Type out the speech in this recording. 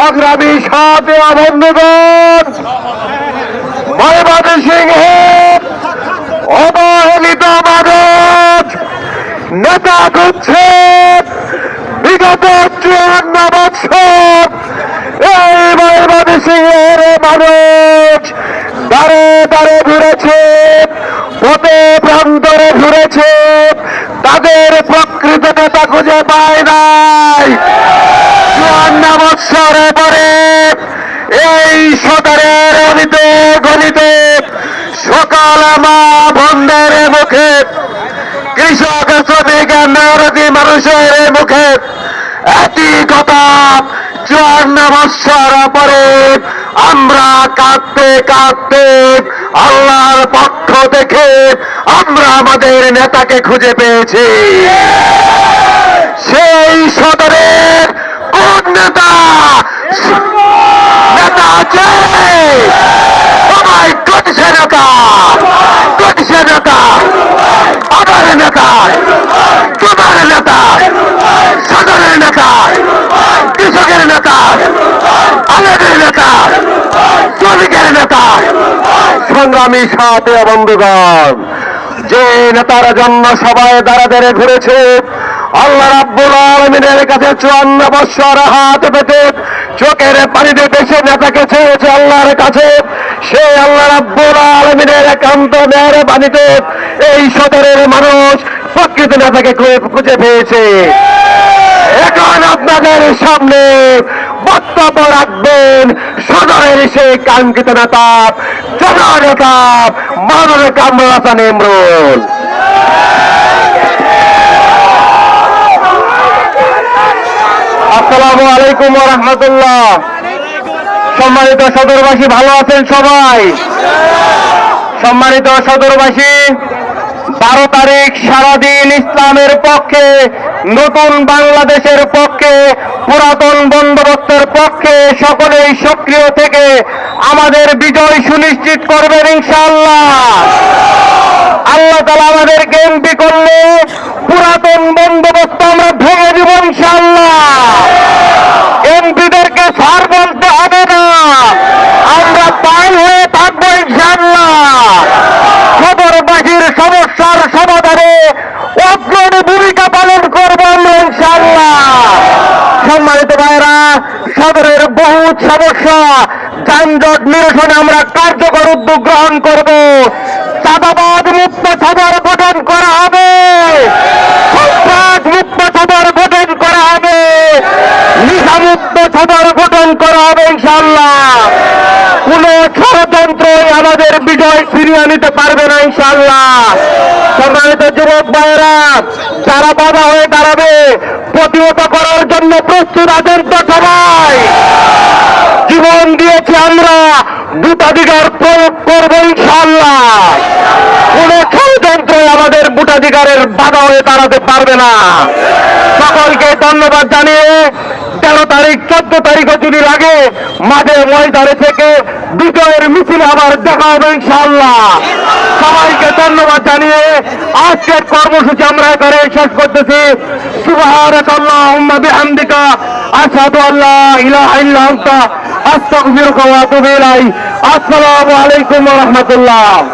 সংগ্রামী সাথে বন্ধুগণ ময়বাদী সিংহের অবহেলিত মানুষ নেতা করছে বিগত চুয়ান্ন বছর এই ময়বাদী সিংহের মানুষ দাঁড়ে ঘুরেছে। পথে প্রান্তরে ঘুরেছে তাদের প্রকৃত নেতা খুঁজে পায় নাই চুয়ান্ন বৎসর পরে এই সদরের অনিতে গণিত সকাল মা বন্ধের মুখে, কৃষক মানুষের মুখে, একই কথা, চুয়ান্ন বৎসর পরে আমরা কাঁদতে কাঁদতে আল্লাহর পক্ষ থেকে আমরা আমাদের নেতাকে খুঁজে পেয়েছি। সেই সদরের কোন নেতা নেতা আছে সবাই করছে নেতা করছে নেতা আমার নেতা তোমার নেতা সদরের নেতা কৃষকের নেতা আমাদের নেতা শ্রমিকের নেতা সংগ্রামী সাথে বন্ধুগণ যে সবাই ঘুরেছে, আল্লাহ আলমিনের কাছে চুয়ান্ন হাত পেতে চোখের পানিতে বেশি নেতাকে চেয়েছে আল্লাহর কাছে, সে আল্লাহ আলমিনের একান্ত মেয়ের এই সদরের মানুষ প্রকৃত নেতাকে খুঁজে পেয়েছে। এখন আপনাদের সামনে বক্তব্য রাখবেন সদরের সেই কাঙ্ক্ষিত নেতা জননেতা মানব কামরুল হাসান ইমরুল। আসসালামু আলাইকুম রহমতুল্লাহ সম্মানিত সদরবাসী, ভালো আছেন সবাই? সম্মানিত সদরবাসী বারো তারিখ সারাদিন ইসলামের পক্ষে, নতুন বাংলাদেশের পক্ষে, পুরাতন বন্দোবস্তের পক্ষে সকলেই সক্রিয় থেকে আমাদের বিজয় সুনিশ্চিত করবেন ইনশাআল্লাহ। আল্লাহ তালা আমাদের গেমটি করলে পুরাতন বন্দোবস্ত সমস্যা। যানজট নিরসনে আমরা কার্যকর উদ্যোগ গ্রহণ করব। চাঁদাবাদ মুক্ত সদর গঠন করা হবে। মুক্ত সদর গঠন করা হবে। নিশামুক্ত গঠন করা হবে, ইনশাআল্লাহ। কোন ষড়যন্ত্রই আমাদের বিজয় ফিরিয়ে নিতে পারবে না, ইনশাআল্লাহ। সম্মানিত যুবক ভাইয়েরা, যারা বাধা হয়ে দাঁড়াবে, প্রতিহত করার জন্য প্রস্তুত আছেন তো সবাই জীবন দিয়েছি আমরা ভোটাধিকার প্রয়োগ করব ইনশাল্লাহ কোন ষড়যন্ত্র আমাদের ভোটাধিকারের বাধা হয়ে দাঁড়াতে পারবে না। সকলকে ধন্যবাদ জানিয়ে তেরো তারিখ, চোদ্দ তারিখও যদি লাগে মাঝে ময়দানে থেকে বিজয়ের মিছিল আবার দেখা হবে ইনশাআল্লাহ। সবাইকে ধন্যবাদ জানিয়ে আজকের কর্মসূচি আমরা এখানে শেষ করতেছি। সুবহানাকাল্লাহুম্মা বিহামদিকা, আশহাদু আল্লা ইলাহা ইল্লা আনতা, আস্তাগফিরুকা ওয়া আসসালামু আলাইকুম রাহমাতুল্লাহ।